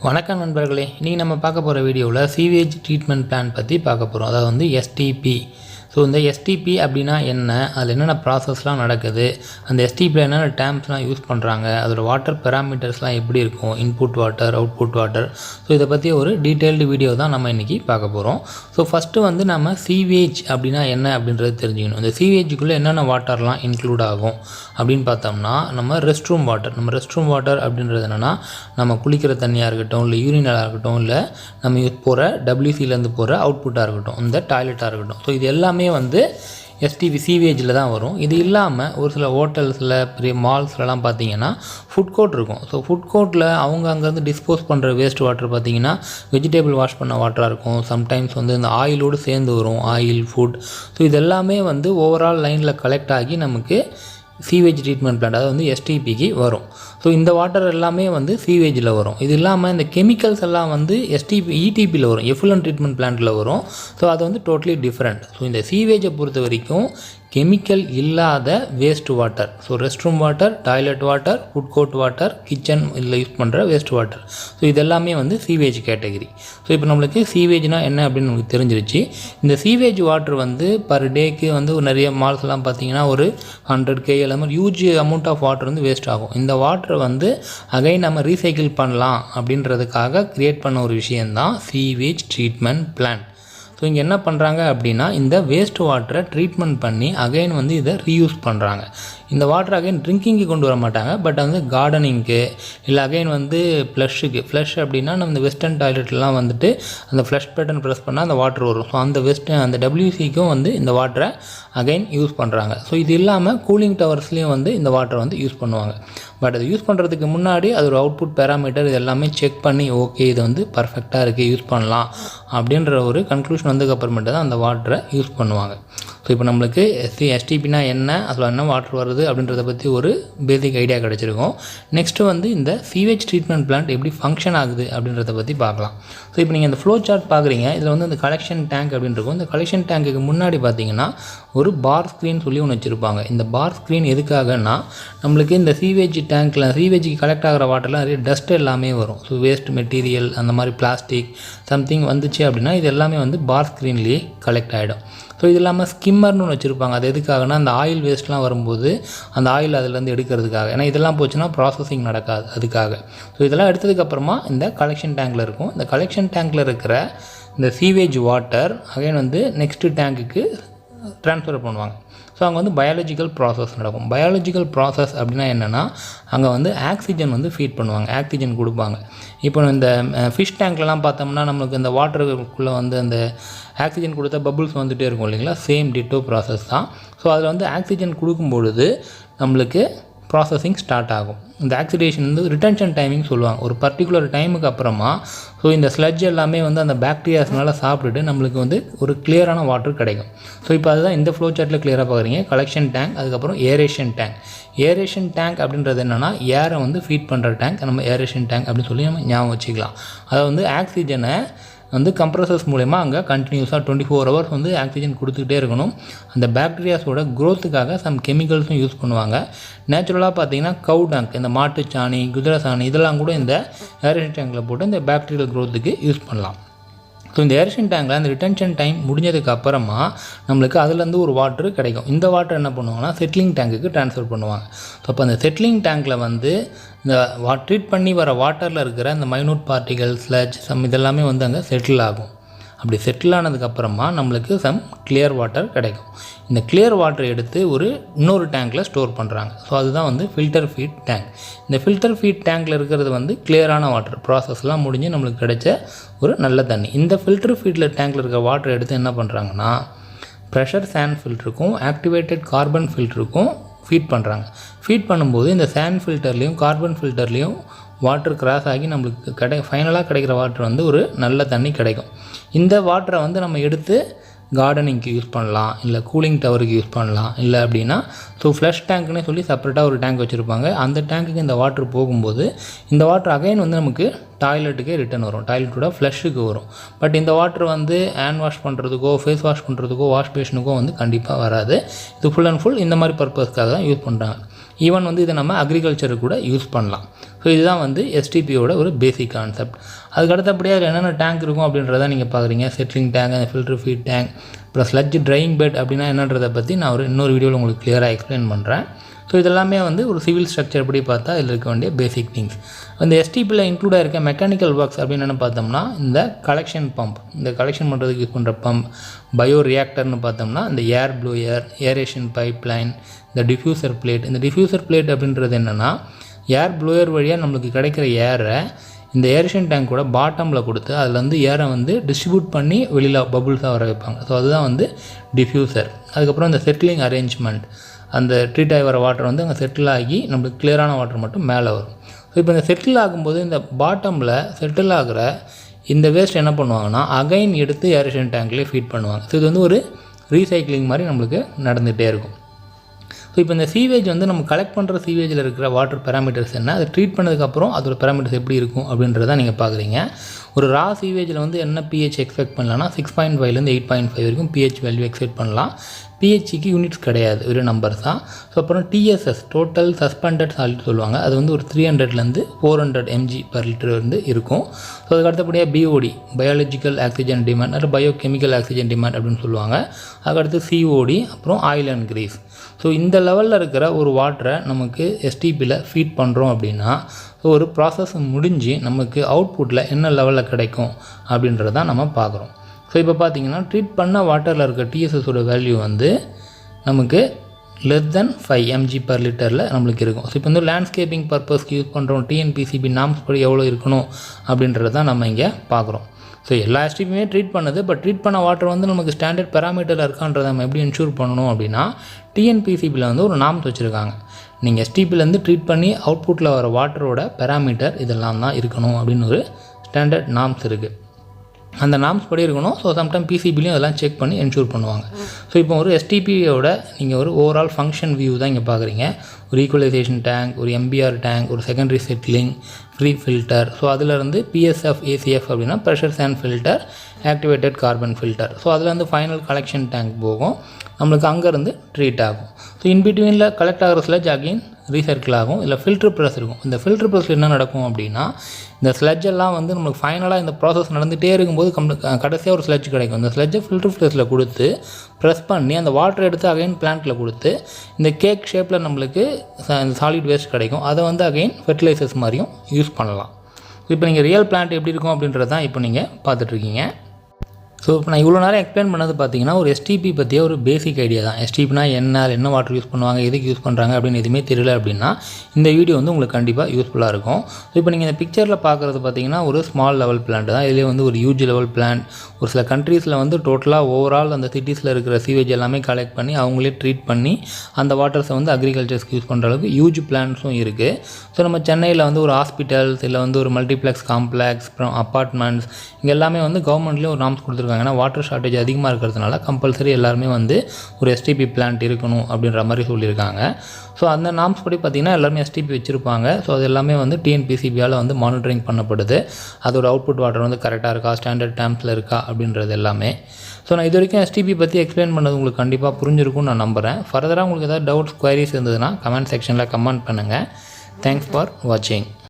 வணக்கம் நண்பர்களே இன்றைக்கி நம்ம பார்க்க போகிற வீடியோவில் சீவேஜ் ட்ரீட்மெண்ட் பிளான் பற்றி பார்க்க போகிறோம் அதாவது வந்து எஸ்டிபி ஸோ இந்த எஸ்டிபி அப்படின்னா என்ன? அதில் என்னென்ன ப்ராசஸ்லாம் நடக்குது? அந்த எஸ்டிபியில் என்னென்ன டேம்ஸ்லாம் யூஸ் பண்ணுறாங்க அதோடய வாட்டர் பெராமீட்டர்ஸ்லாம் எப்படி இருக்கும்? Input water output water so இதை பற்றி ஒரு டீட்டெயில்டு வீடியோ தான் நம்ம இன்றைக்கி பார்க்க போகிறோம் ஸோ ஃபஸ்ட்டு வந்து நம்ம சீவேஜ் அப்படின்னா என்ன அப்படின்றது தெரிஞ்சுக்கணும். இந்த சீவேஜுக்குள்ளே என்னென்ன வாட்டர்லாம் இன்க்ளூட் ஆகும்? அப்படின்னு பார்த்தோம்னா நம்ம ரெஸ்ட் ரூம் வாட்டர் நம்ம ரெஸ்ட் ரூம் வாட்டர் அப்படின்றது என்னென்னா நம்ம குளிக்கிற தண்ணியாக இருக்கட்டும் இல்லை யூரினலாக இருக்கட்டும் இல்லை நம்ம போகிற டபிள்யூசிலேருந்து போகிற அவுட்புட்டாக இருக்கட்டும் இந்த டாய்லெட்டாக இருக்கட்டும். ஸோ இது எல்லாமே எல்லாமே வந்து எஸ்டிவி சிவேஜில் தான் வரும். இது இல்லாமல் ஒரு சில ஹோட்டல்ஸில் பெரிய மால்ஸ்லலாம் பார்த்தீங்கன்னா ஃபுட் கோர்ட் இருக்கும். ஸோ ஃபுட் கோர்ட்டில் அவங்க அங்கேருந்து டிஸ்போஸ் பண்ணுற வேஸ்ட் வாட்டர் பார்த்தீங்கன்னா வெஜிடபிள் வாஷ் பண்ண வாட்டராக இருக்கும். சம்டைம்ஸ் வந்து இந்த ஆயிலோடு சேர்ந்து வரும் ஆயில் ஃபுட் ஸோ இது எல்லாமே வந்து ஓவரால் லைனில் கலெக்ட் ஆகி நமக்கு சீவேஜ் ட்ரீட்மெண்ட் பிளான்ட் அதாவது வந்து எஸ்டிபிக்கு வரும். ஸோ இந்த வாட்டர் எல்லாமே வந்து சீவேஜில் வரும். இது இல்லாமல் இந்த கெமிக்கல்ஸ் எல்லாம் வந்து எஸ்டிபி இடிபியில் வரும். எஃபுலன் ட்ரீட்மெண்ட் பிளான்ட்டில் வரும். ஸோ அது வந்து டோட்டலி டிஃப்ரெண்ட் ஸோ இந்த சீவேஜை பொறுத்த வரைக்கும் கெமிக்கல் இல்லாத waste water so rest room water toilet water food court water kitchen இதில் யூஸ் பண்ணுற வேஸ்ட் வாட்டர் ஸோ இது எல்லாமே வந்து சீவேஜ் கேட்டகரி ஸோ இப்போ நம்மளுக்கு சீவேஜ்னால் என்ன அப்படின்னு நமக்கு தெரிஞ்சிருச்சு. இந்த சீவேஜ் வாட்டர் வந்து பர் டேக்கு வந்து ஒரு நிறைய மால்ஸ்லாம் பார்த்தீங்கன்னா ஒரு ஹண்ட்ரட் கே அந்த மாதிரி ஹியூஜ் அமௌண்ட் ஆஃப் வாட்டர் வந்து வேஸ்ட் ஆகும். இந்த வாட்டரை வந்து அகைன் நம்ம ரீசைக்கிள் பண்ணலாம் அப்படின்றதுக்காக க்ரியேட் பண்ண ஒரு விஷயந்தான் சீவேஜ் ட்ரீட்மெண்ட் பிளான் ஸோ இங்கே என்ன பண்ணுறாங்க அப்படின்னா இந்த வேஸ்ட் வாட்டரை ட்ரீட்மெண்ட் பண்ணி அகைன் வந்து இதை ரீயூஸ் பண்ணுறாங்க இந்த வாட்டர் அகைன் ட்ரிங்கிங்க்கு கொண்டு வர மாட்டாங்க பட் வந்து கார்டனிங்க்கு இல்லை அகைன் வந்து ஃப்ளஷுக்கு ஃப்ளஷ் அப்படின்னா நம்ம இந்த வெஸ்டர்ன் டாய்லெட்லாம் வந்துட்டு அந்த ஃப்ளஷ் பட்டன் ப்ரெஸ் பண்ணால் அந்த வாட்டர் வரும். ஸோ அந்த வெஸ்டர்ன் அந்த டபிள்யூசிக்கும் வந்து இந்த வாட்டரை அகைன் யூஸ் பண்ணுறாங்க ஸோ இது இல்லாமல் கூலிங் டவர்ஸ்லேயும் வந்து இந்த வாட்டரை வந்து யூஸ் பண்ணுவாங்க. பட் அது யூஸ் பண்ணுறதுக்கு முன்னாடி அது ஒரு அவுட்புட் பேராமீட்டர் இது எல்லாமே செக் பண்ணி ஓகே இது வந்து பர்ஃபெக்டாக இருக்குது யூஸ் பண்ணலாம். அப்படின்ற ஒரு கன்க்ளூஷன் வந்ததுக்கப்புறமேட்டு தான் அந்த வாட்டரை யூஸ் பண்ணுவாங்க. ஸோ இப்போ நம்மளுக்கு எஸ்டி எஸ்டிபினா என்ன? அதில் என்ன வாட்டர் வருது? அப்படின்றத பற்றி ஒரு பேசிக் ஐடியா கிடச்சிருக்கும். நெக்ஸ்ட்டு வந்து இந்த சீவேஜ் ட்ரீட்மெண்ட் பிளான்ட் எப்படி ஃபங்க்ஷன் ஆகுது அப்படின்றத பற்றி பார்க்கலாம். ஸோ இப்போ நீங்கள் இந்த ஃப்ளோ சார்ட் பார்க்குறீங்க. இதில் வந்து இந்த கலெக்ஷன் டேங்க் அப்படின்னு இருக்கும். இந்த கலெக்ஷன் டேங்க்குக்கு முன்னாடி பார்த்தீங்கன்னா ஒரு பார் ஸ்க்ரீன் சொல்லி ஒன்று வச்சுருப்பாங்க. இந்த பார் ஸ்க்ரீன் எதுக்காகன்னா நம்மளுக்கு இந்த சீவேஜ் டேங்க்கில் சீவேஜுக்கு கலெக்ட் ஆகிற வாட்டரில் நிறைய டஸ்ட் எல்லாமே வரும். ஸோ வேஸ்ட் மெட்டீரியல் அந்த மாதிரி பிளாஸ்டிக் சம்திங் வந்துச்சு அப்படின்னா இது எல்லாமே வந்து பார் ஸ்க்ரீன்லேயே கலெக்ட் ஆகிடும் ஸோ இது இல்லாமல் ஸ்கிம்மர்னு ஒன்று வச்சுருப்பாங்க. அது எதுக்காகனா அந்த ஆயில் வேஸ்ட்லாம் வரும்போது அந்த ஆயில் அதுலேருந்து எடுக்கிறதுக்காக. ஏன்னா இதெல்லாம் போச்சுன்னா ப்ராசஸிங் நடக்காது அதுக்காக. ஸோ இதெல்லாம் எடுத்ததுக்கப்புறமா இந்த கலெக்ஷன் டேங்கில் இருக்கும். இந்த கலெக்ஷன் டேங்கில் இருக்கிற இந்த சீவேஜ் வாட்டர் அகைன் வந்து நெக்ஸ்ட்டு டேங்க்குக்கு ட்ரான்ஸ்ஃபர் பண்ணுவாங்க. ஸோ அங்கே வந்து பயாலஜிக்கல் ப்ராசஸ் நடக்கும். பயாலஜிக்கல் ப்ராசஸ் அப்படின்னா என்னென்னா அங்கே வந்து ஆக்சிஜன் வந்து ஃபீட் பண்ணுவாங்க. ஆக்சிஜன் கொடுப்பாங்க. இப்போ இந்த ஃபிஷ் டேங்க்லலாம் பார்த்தோம்னா நம்மளுக்கு இந்த வாட்டருக்குள்ளே வந்து அந்த ஆக்சிஜன் கொடுத்தா பபுள்ஸ் வந்துகிட்டே இருக்கும் இல்லைங்களா? சேம் டிட்டோ ப்ராசஸ் தான். ஸோ அதில் வந்து ஆக்சிஜன் கொடுக்கும் பொழுது நம்மளுக்கு ப்ராசஸிங் ஸ்டார்ட் ஆகும். இந்த ஆக்சிடேஷன் வந்து ரிட்டன்ஷன் டைமிங் சொல்லுவாங்க. ஒரு பர்டிகுலர் டைமுக்கு அப்புறமா ஸோ இந்த ஸ்லட்ஜ் எல்லாமே வந்து அந்த பேக்டீரியாஸ்னால சாப்பிட்டுட்டு நம்மளுக்கு வந்து ஒரு கிளியரான வாட்டர் கிடைக்கும். ஸோ இப்போ அதுதான் இந்த ஃப்ளோ சார்ட்டில் கிளியராக பார்க்குறீங்க கலெக்ஷன் டேங்க் அதுக்கப்புறம் ஏரேஷன் டேங்க் ஏரேஷன் டேங்க் அப்படின்றது என்னென்னா ஏரை வந்து ஃபீட் பண்ணுற டேங்க் நம்ம ஏரேஷன் டேங்க் அப்படின்னு சொல்லி நம்ம ஞாபகம் வச்சுக்கலாம். அதை வந்து ஆக்சிஜனை வந்து கம்ப்ரஸர்ஸ் மூலயமா அங்கே கண்டினியூஸாக டுவெண்ட்டி ஃபோர் ஹவர்ஸ் வந்து ஆக்சிஜன் கொடுத்துக்கிட்டே இருக்கணும். அந்த பாக்டீரியாஸோட க்ரோத்துக்காக சம் கெமிக்கல்ஸும் யூஸ் பண்ணுவாங்க. நேச்சுரலாக பார்த்தீங்கன்னா கவு டேங்க் இந்த மாட்டு சாணி குதிரை சாணி இதெல்லாம் கூட இந்த ஏரேஷன் டேங்கில் போட்டு இந்த பேக்டீரியல் க்ரோத்துக்கு யூஸ் பண்ணலாம். ஸோ இந்த ஏரேஷன் டேங்கில் அந்த ரிட்டன்ஷன் டைம் முடிஞ்சதுக்கு அப்புறமா நம்மளுக்கு அதுலேருந்து ஒரு வாட்டர் கிடைக்கும். இந்த வாட்டர் என்ன பண்ணுவாங்கன்னா செட்டிலிங் டேங்குக்கு ட்ரான்ஸ்ஃபர் பண்ணுவாங்க. ஸோ அப்போ அந்த செட்டிலிங் டேங்க்கில் வந்து இந்த வா ட்ரீட் பண்ணி வர வாட்டரில் இருக்கிற இந்த மைனூட் பார்ட்டிகல் ஸ்லட்ச் சம் இதெல்லாமே வந்து அங்கே செட்டில் ஆகும். அப்படி செட்டில் ஆனதுக்கப்புறமா நம்மளுக்கு சம் கிளியர் வாட்டர் கிடைக்கும். இந்த கிளியர் வாட்டரை எடுத்து ஒரு இன்னொரு டேங்க்கில் ஸ்டோர் பண்ணுறாங்க ஸோ அதுதான் வந்து ஃபில்டர் ஃபீட் டேங்க் இந்த ஃபில்டர் ஃபீட் டேங்க்கில் இருக்கிறது வந்து கிளியரான வாட்டர் ப்ராசஸ்லாம் முடிஞ்சு நம்மளுக்கு கிடைச்ச ஒரு நல்ல தண்ணி. இந்த ஃபில்டர் ஃபீட்டில் டேங்க்கில் இருக்கிற வாட்டர் எடுத்து என்ன பண்ணுறாங்கன்னா ப்ரெஷர் சேண்ட் ஃபில்டருக்கும் ஆக்டிவேட்டட் கார்பன் ஃபில்டருக்கும் ஃபீட் பண்ணுறாங்க ஃபீட் பண்ணும்போது இந்த சேண்ட் ஃபில்டர்லேயும் கார்பன் ஃபில்டர்லேயும் வாட்டர் கிராஸ் ஆகி நம்மளுக்கு கிடை ஃபைனலாக கிடைக்கிற வாட்டர் வந்து ஒரு நல்ல தண்ணி கிடைக்கும். இந்த வாட்டரை வந்து நம்ம எடுத்து கார்டனிங்க்கு யூஸ் பண்ணலாம் இல்லை கூலிங் டவருக்கு யூஸ் பண்ணலாம் இல்லை அப்படின்னா ஸோ ஃப்ளஷ் டேங்க்னே சொல்லி செப்பரேட்டாக ஒரு டேங்க் வச்சுருப்பாங்க. அந்த டேங்க்குக்கு இந்த வாட்டர் போகும்போது இந்த வாட்டர் அகைன் வந்து நமக்கு டாய்லெட்டுக்கே ரிட்டன் வரும். டாய்லெட்டோட ஃப்ளஷுக்கு வரும். பட் இந்த வாட்டர் வந்து ஹேண்ட் வாஷ் பண்ணுறதுக்கோ ஃபேஸ் வாஷ் பண்ணுறதுக்கோ வாஷ் பேஷனுக்கோ வந்து கண்டிப்பாக வராது. இது ஃபுல் அண்ட் ஃபுல் இந்த மாதிரி பர்பஸ்க்காக தான் யூஸ் பண்ணுறாங்க ஈவன் வந்து இதை நம்ம அக்ரிகல்ச்சருக்கு கூட யூஸ் பண்ணலாம். ஸோ இதுதான் வந்து எஸ்டிபியோட ஒரு பேசிக் கான்செப்ட் அதுக்கு அடுத்தபடியாக அதில் என்னென்ன டேங்க் இருக்கும் அப்படின்றத நீங்கள் பார்க்குறீங்க செட்லிங் டேங்க் அந்த ஃபில்டர் ஃபீட் டேங்க் அப்புறம் ஸ்லட்ஜ் ட்ரையிங் பெட் அப்படின்னா என்னன்றதை பற்றி நான் ஒரு இன்னொரு வீடியோவில் உங்களுக்கு கிளியராக எக்ஸ்பிளைன் பண்ணுறேன் ஸோ இதெல்லாமே வந்து ஒரு சிவில் ஸ்ட்ரக்சர் படி பார்த்தா இதில் இருக்க வேண்டிய பேசிக் திங்ஸ் இந்த எஸ்டிபியில் இன்க்ளூடாக இருக்க மெக்கானிக்கல் ஒர்க்ஸ் அப்படின்னு என்ன பார்த்தோம்னா இந்த கலெக்ஷன் பம்ப் இந்த கலெக்ஷன் பண்ணுறதுக்கு யூஸ் பண்ணுற பம்ப் பயோ ரியாக்டர்னு பார்த்தோம்னா இந்த air blower aeration pipe line இந்த டிஃப்யூசர் பிளேட் இந்த டிஃப்யூசர் பிளேட் அப்படின்றது என்னென்னா ஏர் ப்ளூயர் வழியாக நம்மளுக்கு கிடைக்கிற ஏரை இந்த ஏரேஷன் கூட பாட்டமில் கொடுத்து அதில் வந்து ஏரை வந்து டிஸ்ட்ரிபியூட் பண்ணி வெளியில் பபுள்ஸாக வர வைப்பாங்க. ஸோ அதுதான் வந்து டிஃப்யூசர் அதுக்கப்புறம் இந்த செட்டிலிங் அரேஞ்ச்மெண்ட் அந்த ட்ரீட் ஆகி வர வாட்டர் வந்து அங்கே செட்டில் ஆகி நம்மளுக்கு கிளியரான வாட்டர் மட்டும் மேலே வரும். ஸோ இப்போ இந்த செட்டில் ஆகும்போது இந்த பாட்டமில் செட்டில் ஆகிற இந்த வேஸ்ட் என்ன பண்ணுவாங்கன்னா அகைன் எடுத்து ஏரேஷன் டேங்க்லேயே ஃபீட் பண்ணுவாங்க. ஸோ இது வந்து ஒரு ரீசைக்ளிங் மாதிரி நம்மளுக்கு நடந்துகிட்டே இருக்கும். ஸோ இப்போ இந்த சீவேஜ் வந்து நம்ம கலெக்ட் பண்ணுற சீவேஜில் இருக்கிற வாட்டர் பேராமீட்டர்ஸ் என்ன? அதை ட்ரீட் பண்ணதுக்கப்புறம் அதோட பேராமீட்டர்ஸ் எப்படி இருக்கும் அப்படின்றத நீங்கள் பார்க்குறீங்க ஒரு ரா சீவேஜில் வந்து என்ன பிஹெச் எக்ஸ்பெக்ட் பண்ணலாம்னா சிக்ஸ் பாயிண்ட் ஃபைவ்லேருந்து எயிட் பாயிண்ட் ஃபைவ் வரைக்கும் பிஹெச் வேல்யூ எக்ஸ்பெக்ட் பண்ணலாம். பிஹெச்சிக்கு யூனிட்ஸ் கிடையாது ஒரு நம்பர்ஸ் தான். ஸோ அப்புறம் டிஎஸ்எஸ் டோட்டல் சஸ்பெண்டட் சால்ட் சொல்லுவாங்க. அது வந்து ஒரு த்ரீ ஹண்ட்ரட்லேருந்து four hundred mg per litre வந்து இருக்கும். ஸோ அதுக்கு அடுத்தபடியாக பிஓடி பயாலஜிக்கல் ஆக்சிஜன் டிமாண்ட் அல்லது பயோ கெமிக்கல் ஆக்சிஜன் டிமாண்ட் அப்படின்னு சொல்லுவாங்க. அதுக்கடுத்து சிஓடி அப்புறம் ஆயில் அண்ட் கிரீஸ் ஸோ இந்த லெவலில் இருக்கிற ஒரு வாட்டரை நமக்கு எஸ்டிபியில் ஃபீட் பண்ணுறோம் அப்படின்னா ஒரு ப்ராசஸ் முடிஞ்சு நமக்கு அவுட்புட்டில் என்ன லெவலில் கிடைக்கும் அப்படின்றத நம்ம பார்க்குறோம். ஸோ இப்போ பார்த்தீங்கன்னா ட்ரீட் பண்ண வாட்டரில் இருக்க டிஎஸ்எஸோட வேல்யூ வந்து நமக்கு less than five mg per லிட்டரில் நம்மளுக்கு இருக்கும். ஸோ இப்போ வந்து லேண்ட்ஸ்கேப்பிங் பர்பஸ்க்கு யூஸ் பண்ணுறோம் டிஎன்பிசிபி நாம்ஸ் படி எவ்வளோ இருக்கணும் அப்படின்றத தான் நம்ம இங்கே பார்க்குறோம். ஸோ எல்லா எஸ்டிபியுமே ட்ரீட் பண்ணுது பட் ட்ரீட் பண்ண வாட்டர் வந்து நமக்கு ஸ்டாண்டர்ட் பேராமீட்டரில் இருக்கான்றதை நம்ம எப்படி இன்ஷூர் பண்ணணும் அப்படின்னா டிஎன்பிசிபியில் வந்து ஒரு நாம்ஸ் வச்சுருக்காங்க. நீங்கள் எஸ்டிபிலேருந்து ட்ரீட் பண்ணி அவுட்புட்டில் வர வாட்டரோட பேராமீட்டர் இதெல்லாம் தான் இருக்கணும் அப்படின்னு ஒரு ஸ்டாண்டர்ட் நாம்ஸ் இருக்குது அந்த நாம்ஸ் படி இருக்கணும். ஸோ சம்டைம் பிசிபிலையும் அதெல்லாம் செக் பண்ணி என்ஷூர் பண்ணுவாங்க. ஸோ இப்போ ஒரு எஸ்டிபியோட நீங்கள் ஒரு ஓவரால் ஃபங்க்ஷன் வியூ தான் இங்கே பார்க்குறீங்க ஒரு ஈக்குவலைசேஷன் டேங்க் ஒரு எம்பிஆர் டேங்க் ஒரு secondary settling free filter so அதிலிருந்து பிஎஸ்எஃப் ஏசிஎஃப் அப்படின்னா pressure sand filter activated carbon filter so அதில் ஃபைனல் கலெக்ஷன் டேங்க் போகும். நம்மளுக்கு அங்கேருந்து ட்ரீட் ஆகும். ஸோ இன்பிட்வீனில் கலெக்ட் ஆகிற ஸ்லெட்ஜ் அகெயின் ரீசர்க்கிள் ஆகும் இல்லை ஃபில்ட்ரு ப்ரெஸ் இருக்கும். இந்த ஃபில்ட்ரு ப்ரெஸ்ஸில் என்ன நடக்கும் அப்படின்னா இந்த ஸ்லெட்ஜெல்லாம் வந்து நம்மளுக்கு ஃபைனலாக இந்த ப்ராசஸ் நடந்துகிட்டே இருக்கும்போது கம் கடைசியாக ஒரு ஸ்லெட்ஜ் கிடைக்கும். இந்த ஸ்லெட்ஜை ஃபில்ட்ரு ப்ரெஸ்ஸில் கொடுத்து ப்ரெஸ் பண்ணி அந்த வாட்டர் எடுத்து அகைன் பிளான்ட்டில் கொடுத்து இந்த கேக் ஷேப்பில் நம்மளுக்கு இந்த சாலிட் வேஸ்ட் கிடைக்கும். அதை வந்து அகைன் ஃபெர்டிலைசர்ஸ் மாதிரியும் யூஸ் பண்ணலாம். இப்போ நீங்கள் ரியல் பிளான்ட் எப்படி இருக்கும் அப்படின்றது தான் இப்போ நீங்கள் பார்த்துட்ருக்கீங்க ஸோ இப்போ நான் இவ்வளோ நேரம் எக்ஸ்பிளைன் பண்ணது பார்த்தீங்கன்னா ஒரு எஸ்டிபி பற்றிய ஒரு பேசிக் ஐடியா தான். எஸ்டிபினா என்ன என்ன வாட்டர் யூஸ் பண்ணுவாங்க எதுக்கு யூஸ் பண்ணுறாங்க அப்படின்னு எதுவுமே தெரியல அப்படின்னா இந்த வீடியோ வந்து உங்களுக்கு கண்டிப்பாக யூஸ்ஃபுல்லாக இருக்கும். ஸோ இப்போ நீங்கள் இந்த பிக்சரில் பார்க்குறது பார்த்தீங்கன்னா ஒரு ஸ்மால் லெவல் பிளான்ட் தான். இதுலேயே வந்து ஒரு யூஜி லெவல் பிளான்ட் ஒரு சில கண்ட்ரீஸில் வந்து டோட்டலாக ஓவரால் அந்த சிட்டிஸில் இருக்கிற சீவேஜ் எல்லாமே கலெக்ட் பண்ணி அவங்களே ட்ரீட் பண்ணி அந்த வாட்டர்ஸை வந்து அக்ரிகல்ச்சர்ஸ்க்கு யூஸ் பண்ணுற அளவுக்கு யூஜ் பிளான்ஸும் இருக்குது ஸோ நம்ம சென்னையில் வந்து ஒரு ஹாஸ்பிட்டல்ஸ் இல்லை வந்து ஒரு மல்டிப்ளெக்ஸ் காம்ப்ளெக்ஸ் அப்புறம் அப்பார்ட்மெண்ட்ஸ் இங்கே எல்லாமே வந்து கவர்மெண்ட்லேயும் ஒரு நாம்ஸ் கொடுத்துருக்காங்க. ஏன்னா வாட்டர் ஷார்ட்டேஜ் அதிகமாக இருக்கிறதுனால கம்பல்சரி எல்லாருமே வந்து ஒரு எஸ்டிபி பிளான்ட் இருக்கணும் அப்படின்ற மாதிரி சொல்லியிருக்காங்க. ஸோ அந்த நாம்ஸ் படி பார்த்திங்கன்னா எல்லாருமே எஸ்டிபி வச்சுருப்பாங்க. ஸோ அது எல்லாமே வந்து டிஎன்பிசிபியால் வந்து மானிட்டரிங் பண்ணப்படுது. அதோட அவுட்புட் வாட்டர் வந்து கரெக்டாக இருக்கா? ஸ்டாண்டர்ட் டேம்ஸில் இருக்கா? அப்படின்றது எல்லாமே. ஸோ நான் இது வரைக்கும் எஸ்டிபி பற்றி எக்ஸ்பிளைன் பண்ணது உங்களுக்கு கண்டிப்பாக புரிஞ்சிருக்கும்னு நான் நம்புகிறேன் ஃபர்தராக உங்களுக்கு ஏதாவது டவுட்ஸ் குவரிஸ் இருந்ததுன்னா கமெண்ட் செக்ஷனில் கமெண்ட் பண்ணுங்கள் தேங்க்ஸ் ஃபார் வாட்சிங்